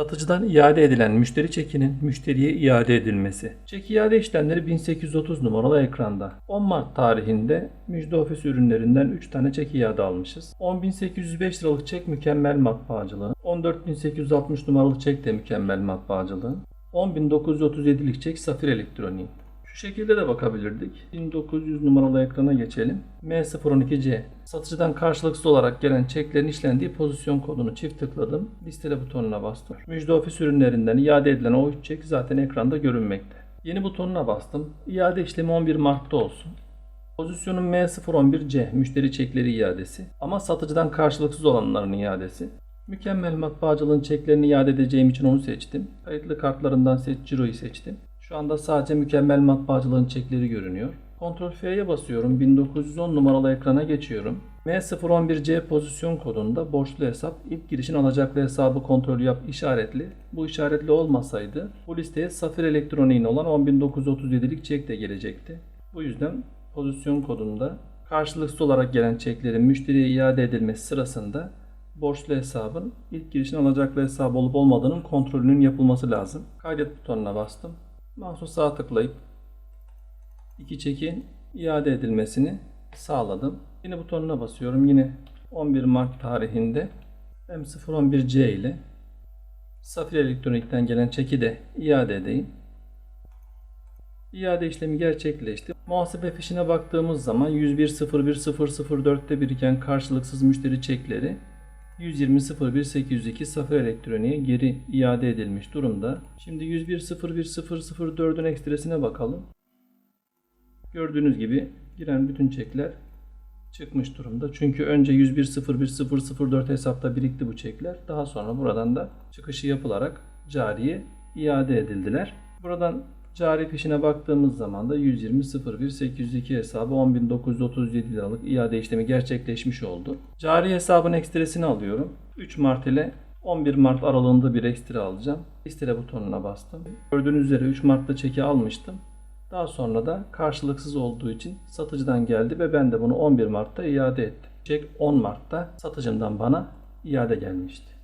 Satıcıdan iade edilen müşteri çekinin müşteriye iade edilmesi. Çek iade işlemleri 1830 numaralı ekranda. 10 Mart tarihinde müjde ofis ürünlerinden 3 tane çek iade almışız. 10.805 liralık çek mükemmel matbaacılığı. 14.860 numaralı çek de mükemmel matbaacılığı. 10.937'lik çek Safir Elektroniği. Şu şekilde de bakabilirdik. 1900 numaralı ekrana geçelim. M012C. Satıcıdan karşılıksız olarak gelen çeklerin işlendiği pozisyon kodunu çift tıkladım. Listele butonuna bastım. Müjde ofis ürünlerinden iade edilen o 3 çek zaten ekranda görünmekte. Yeni butonuna bastım. İade işlemi 11 Mart'ta olsun. Pozisyonum M011C müşteri çekleri iadesi ama satıcıdan karşılıksız olanların iadesi. Mükemmel matbaacılığın çeklerini iade edeceğim için onu seçtim. Kayıtlı kartlarından seç ciroyu seçtim. Şu anda sadece mükemmel matbaacılığın çekleri görünüyor. Ctrl F'ye basıyorum. 1910 numaralı ekrana geçiyorum. M011C pozisyon kodunda borçlu hesap ilk girişin alacaklı hesabı kontrolü yap işaretli. Bu işaretli olmasaydı bu listeye Safir Elektronik'in olan 10937'lik çek de gelecekti. Bu yüzden pozisyon kodunda karşılıksız olarak gelen çeklerin müşteriye iade edilmesi sırasında borçlu hesabın ilk girişin alacaklı hesabı olup olmadığının kontrolünün yapılması lazım. Kaydet butonuna bastım. Mouse'u sağ tıklayıp iki çekin iade edilmesini sağladım. Yine butonuna basıyorum. Yine 11 Mart tarihinde M011C ile Safir Elektronik'ten gelen çeki de iade edeyim. İade işlemi gerçekleşti. Muhasebe fişine baktığımız zaman 101.01.004'te biriken karşılıksız müşteri çekleri 120.01.802 Safir Elektronik'e geri iade edilmiş durumda. Şimdi 101.01.004'ün ekstresine bakalım. Gördüğünüz gibi giren bütün çekler çıkmış durumda. Çünkü önce 101.01.004 hesapta birikti bu çekler. Daha sonra buradan da çıkışı yapılarak cariye iade edildiler. Buradan cari fişine baktığımız zaman da 120.01.802 hesabı 10.937 liralık iade işlemi gerçekleşmiş oldu. Cari hesabın ekstresini alıyorum. 3 Mart ile 11 Mart aralığında bir ekstra alacağım. Listele butonuna bastım. Gördüğünüz üzere 3 Mart'ta çeki almıştım. Daha sonra da karşılıksız olduğu için satıcıdan geldi ve ben de bunu 11 Mart'ta iade ettim. Çek 10 Mart'ta satıcımdan bana iade gelmişti.